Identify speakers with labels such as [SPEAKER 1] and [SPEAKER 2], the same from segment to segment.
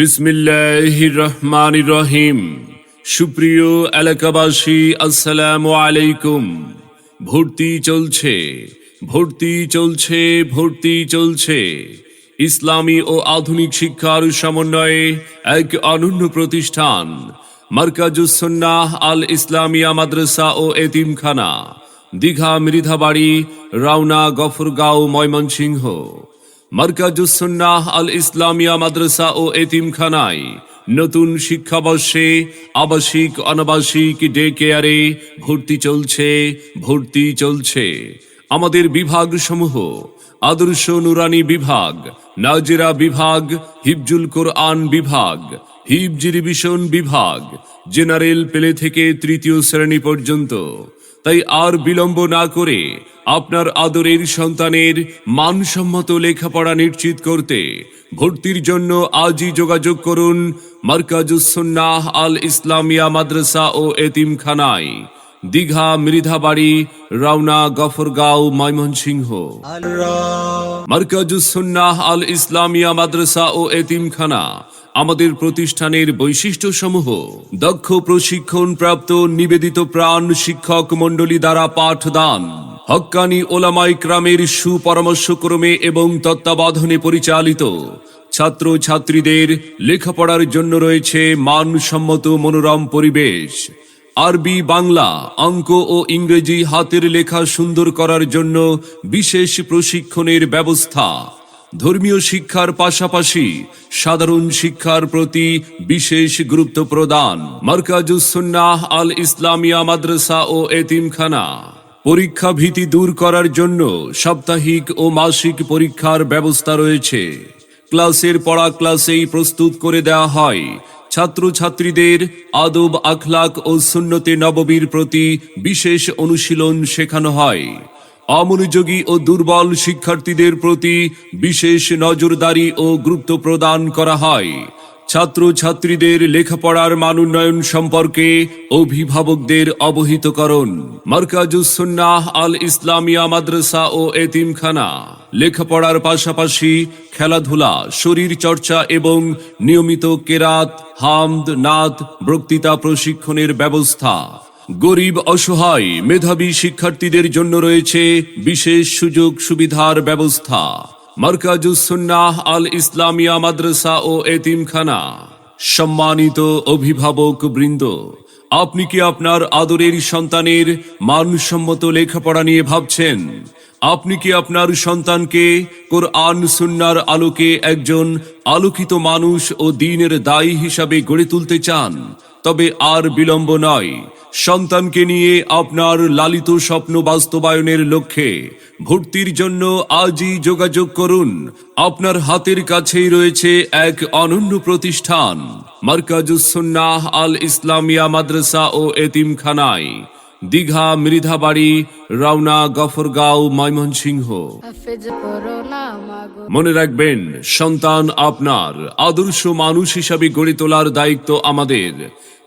[SPEAKER 1] বিসমিল্লাহ রহমান রহিম সুপ্রিয় এলাকাবাসী, আসসালামু আলাইকুম। ভর্তি চলছে ভর্তি চলছে ভর্তি চলছে। ইসলামী ও আধুনিক শিক্ষার সমন্বয়ে এক অনন্য প্রতিষ্ঠান, মার্কাজুসন্নাহ আল ইসলামিয়া মাদ্রাসা ও এতিমখানা, দীঘা মৃধাবাড়ি রাউনা গফরগাঁও ময়মনসিংহ। মার্কাজুসন্নাহ আল ইসলামিয়া মাদ্রাসা ও এতিমখানায় নতুন শিক্ষাবর্ষে আবাসিক, অনাবাসিক ডে কেয়ারে ভর্তি চলছে ভর্তি চলছে। আমাদের বিভাগ সমূহ আদর্শ নুরানি বিভাগ, নাজিরা বিভাগ, হিফজুল কোরআন বিভাগ, হিফজ রিভিশন বিভাগ, জেনারেল পেলে থেকে তৃতীয় শ্রেণি পর্যন্ত। তাই আর বিলম্ব না করে আপনার আদরের সন্তানের মানসম্মত লেখাপড়া নিশ্চিত করতে ভর্তির জন্য আজই যোগাযোগ করুন মার্কাজুসন্নাহ আল ইসলামিয়া মাদ্রাসা ও এতিমখানায়। দীঘা মৃধাবাড়ি রাউনা গফরগাঁও ময়মনসিংহ। মার্কাজুসন্নাহ আল ইসলামিয়া মাদ্রাসা ও এতিমখানা আমাদের প্রতিষ্ঠানের বৈশিষ্ট্যসমূহ। দক্ষ প্রশিক্ষণ প্রাপ্ত নিবেদিত প্রাণ শিক্ষক মণ্ডলী দ্বারা পাঠদান। হক্কানি ওলামাই ক্রামের সুপরামর্শক্রমে এবং তত্ত্বাবধানে পরিচালিত। ছাত্র ছাত্রীদের লেখাপড়ার জন্য রয়েছে মানসম্মত মনোরম পরিবেশ। আরবি, বাংলা, অঙ্ক ও ইংরেজি হাতের লেখা সুন্দর করার জন্য বিশেষ প্রশিক্ষণের ব্যবস্থা। ধর্মীয় শিক্ষার পাশাপাশি সাধারণ শিক্ষার প্রতি বিশেষ গুরুত্ব প্রদান। মার্কাজুসন্নাহ আল ইসলামিয়া মাদ্রাসা ও এতিমখানা। পরীক্ষা ভীতি দূর করার জন্য সাপ্তাহিক ও মাসিক পরীক্ষার ব্যবস্থা রয়েছে। ক্লাসের পড়া ক্লাসেই প্রস্তুত করে দেওয়া হয়। ছাত্রছাত্রীদের আদব আখলাক ও সুন্নতে নববীর প্রতি বিশেষ অনুশীলন শেখানো হয়। অমনোযোগী ও দুর্বল শিক্ষার্থীদের প্রতি বিশেষ নজরদারি ও গুরুত্ব প্রদান করা হয়। ছাত্র ছাত্রীদের লেখাপড়ার মান উন্নয়ন সম্পর্কে অভিভাবকদের অবহিতকরণ। মার্কাজুসন্নাহ আল ইসলামিয়া মাদ্রাসা ও এতিমখানা। লেখাপড়ার পাশাপাশি খেলাধুলা শরীর চর্চা এবং নিয়মিত কেরাত, হামদ নাদ বক্তৃতা প্রশিক্ষণের ব্যবস্থা। গরিব অসহায় মেধাবী শিক্ষার্থীদের জন্য রয়েছে বিশেষ সুযোগ সুবিধার ব্যবস্থা। মার্কাজুসন্নাহ আল ইসলামিয়া মাদ্রাসা ও এতিমখানা। সম্মানিত অভিভাবক বৃন্দ, আপনি কি আপনার আদরের সন্তানের মানসম্মত লেখাপড়া নিয়ে ভাবছেন? আপনি কি আপনার সন্তানকে কোরআন সুন্নার আলোকে একজন আলোকিত মানুষ ও দিনের দায়ী হিসাবে গড়ে তুলতে চান? তবে আর বিলম্ব নয়। সন্তানকে নিয়ে আপনার লালিত স্বপ্ন বাস্তবায়নের লক্ষ্যে ভর্তির জন্য আজই যোগাযোগ করুন। আপনার হাতের কাছেই রয়েছে এক অনন্য প্রতিষ্ঠান মার্কাজুসন্নাহ আল ইসলামিয়া মাদ্রাসা ও এতিমখানায়। দীঘা, মৃধাবাড়ি রাউনা গফরগাঁও, ময়মনসিংহ। মনে রাখবেন, সন্তান আপনার, আদর্শ মানুষ হিসাবে গড়ে তোলার দায়িত্ব আমাদের।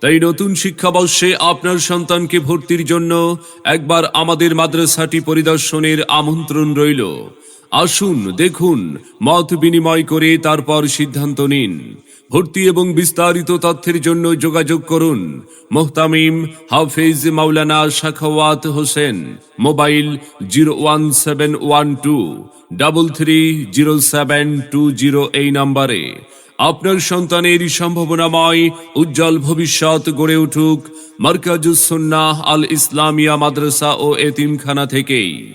[SPEAKER 1] তাই নতুন শিক্ষাবর্ষে আপনার সন্তানকে ভর্তির জন্য একবার আমাদের মাদ্রাসাটি পরিদর্শনের আমন্ত্রণ রইল। আসুন, দেখুন, মত বিনিময় করে তারপর সিদ্ধান্ত নিন। ভর্তি এবং বিস্তারিত তথ্যের জন্য যোগাযোগ করুন। মোহতামিম হাফেজ মাওলানা Shakhawat Hossain, mobile zero one seven one two, double three zero seven two zero এই নাম্বারে। আপনার সন্তানের সম্ভাবনাময় উজ্জ্বল ভবিষ্যৎ গড়ে উঠুক মার্কাজুসন্নাহ আল ইসলামিয়া মাদ্রাসা ও এতিমখানা থেকেই।